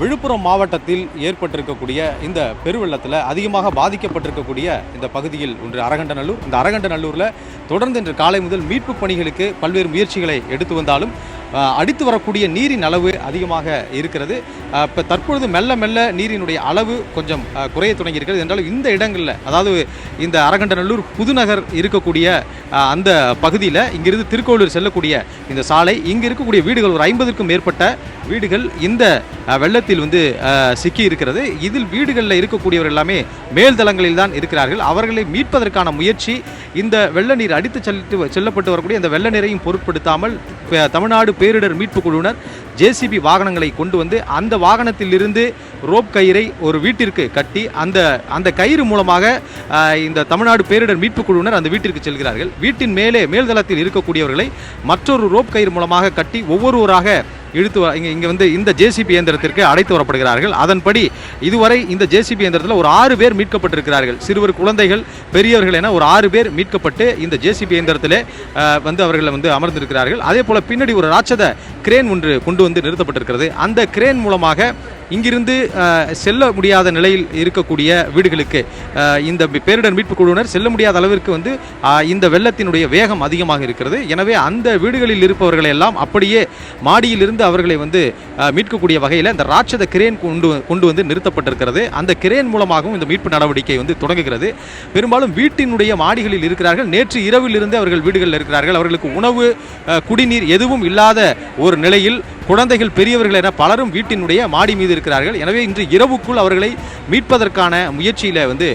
விழுப்புரம் மாவட்டத்தில் ஏற்பட்டிருக்கக்கூடிய இந்த பெருவெள்ளத்தில் அதிகமாக பாதிக்கப்பட்டிருக்கக்கூடிய இந்த பகுதியில் ஒன்று அரகண்டநல்லூர் இந்த அரகண்டநல்லூரில் தொடர்ந்து இன்று காலை முதல் மீட்பு பணிகளுக்கு பல்வேறு முயற்சிகளை எடுத்து வந்தாலும் அடித்து வரக்கூடிய நீரின் அளவு அதிகமாக இருக்கிறது. இப்போ தற்பொழுது மெல்ல மெல்ல நீரினுடைய அளவு கொஞ்சம் குறைய தொடங்கி இருக்கிறது என்றாலும் இந்த இடங்களில் அதாவது இந்த அரகண்டநல்லூர் புதுநகர் இருக்கக்கூடிய அந்த பகுதியில் இங்கிருந்து திருக்கோளூர் செல்லக்கூடிய இந்த சாலை இங்கே இருக்கக்கூடிய வீடுகள் ஒரு ஐம்பதுக்கும் மேற்பட்ட வீடுகள் இந்த வெள்ளத்தில் வந்து சிக்கி இருக்கிறது இதில் வீடுகளில் இருக்கக்கூடியவர் எல்லாமே மேல்தளங்களில் தான் இருக்கிறார்கள். அவர்களை மீட்பதற்கான முயற்சி இந்த வெள்ள நீர் அடித்து செல்லிட்டு செல்லப்பட்டு வரக்கூடிய இந்த வெள்ள நீரையும் பொருட்படுத்தாமல் தமிழ்நாடு பேரிடர் மீட்பு குழுவினர் ஜேசிபி வாகனங்களை கொண்டு வந்து அந்த வாகனத்திலிருந்து ரோப் கயிறை ஒரு வீட்டிற்கு கட்டி அந்த அந்த கயிறு மூலமாக இந்த தமிழ்நாடு பேரிடர் மீட்பு குழுவினர் அந்த வீட்டிற்கு செல்கிறார்கள். வீட்டின் மேலே மேல்தளத்தில் இருக்கக்கூடியவர்களை மற்றொரு ரோப் கயிறு மூலமாக கட்டி ஒவ்வொருவராக இழுத்து வ- இங்கே வந்து இந்த ஜேசிபி இயந்திரத்திற்கு அழைத்து வரப்படுகிறார்கள். அதன்படி இதுவரை இந்த ஜேசிபி இயந்திரத்தில் ஒரு ஆறு பேர் மீட்கப்பட்டிருக்கிறார்கள். சிறுவர் குழந்தைகள் பெரியவர்கள் என ஒரு ஆறு பேர் மீட்கப்பட்டு இந்த ஜேசிபி இயந்திரத்திலே வந்து அவர்களை வந்து அமர்ந்திருக்கிறார்கள். அதே போல பின்னாடி ஒரு ராட்சத கிரேன் ஒன்று கொண்டு வந்து நிறுத்தப்பட்டிருக்கிறது. அந்த கிரேன் மூலமாக இங்கிருந்து செல்ல முடியாத நிலையில் இருக்கக்கூடிய வீடுகளுக்கு இந்த பேரிடர் மீட்பு குழுவினர் செல்ல முடியாத அளவிற்கு வந்து இந்த வெள்ளத்தினுடைய வேகம் அதிகமாக இருக்கிறது. எனவே அந்த வீடுகளில் இருப்பவர்களை எல்லாம் அப்படியே மாடியிலிருந்து அவர்களை வந்து மீட்கக்கூடிய வகையில் இந்த ராட்சத கிரேன் கொண்டு கொண்டு வந்து நிறுத்தப்பட்டிருக்கிறது. அந்த கிரேன் மூலமாகவும் இந்த மீட்பு நடவடிக்கை வந்து தொடங்குகிறது. பெரும்பாலும் வீட்டினுடைய மாடிகளில் இருக்கிறார்கள். நேற்று இரவிலிருந்து அவர்கள் வீடுகளில் இருக்கிறார்கள். அவர்களுக்கு உணவு குடிநீர் எதுவும் இல்லாத ஒரு நிலையில் குழந்தைகள் பெரியவர்கள் என பலரும் வீட்டினுடைய மாடி மீது இருக்கிறார்கள். எனவே இன்று இரவுக்குள் அவர்களை மீட்பதற்கான முயற்சியில் வந்து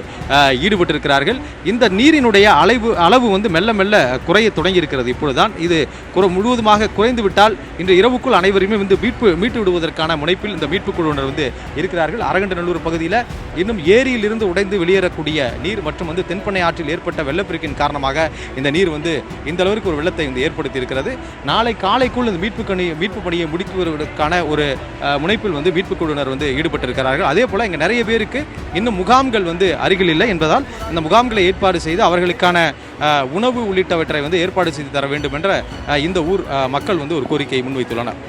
ஈடுபட்டிருக்கிறார்கள். இந்த நீரினுடைய அளவு அளவு வந்து மெல்ல மெல்ல குறைய தொடங்கி இருக்கிறது இப்பொழுதுதான் இது குற முழுவதுமாக குறைந்து விட்டால் இன்று இரவுக்குள் அனைவருமே வந்து மீட்பு மீட்டு விடுவதற்கான முனைப்பில் இந்த மீட்பு குழுவினர் வந்து இருக்கிறார்கள். அரகண்டநல்லூர் பகுதியில் இன்னும் ஏரியில் இருந்து உடைந்து வெளியேறக்கூடிய நீர் மற்றும் வந்து தென்பண்ணை ஆற்றில் ஏற்பட்ட வெள்ளப்பெருக்கின் காரணமாக இந்த நீர் வந்து இந்த அளவிற்கு ஒரு வெள்ளத்தை வந்து ஏற்படுத்தி இருக்கிறது நாளை காலைக்குள் இந்த மீட்பு கணி மீட்பு பணியை முடிக்குவதற்கான ஒரு அஹ், முனைப்பில் வந்து மீட்பு குழுவினர் வந்து ஈடுபட்டிருக்கிறார்கள். அதே போல இங்கே நிறைய பேருக்கு இன்னும் முகாம்கள் வந்து அருகில் இல்லை என்பதால் இந்த முகாம்களை ஏற்பாடு செய்து அவர்களுக்கான அஹ், உணவு உள்ளிட்டவற்றை வந்து ஏற்பாடு செய்து தர வேண்டும் என்ற அஹ், இந்த ஊர் மக்கள் வந்து ஒரு கோரிக்கையை முன்வைத்துள்ளனர்.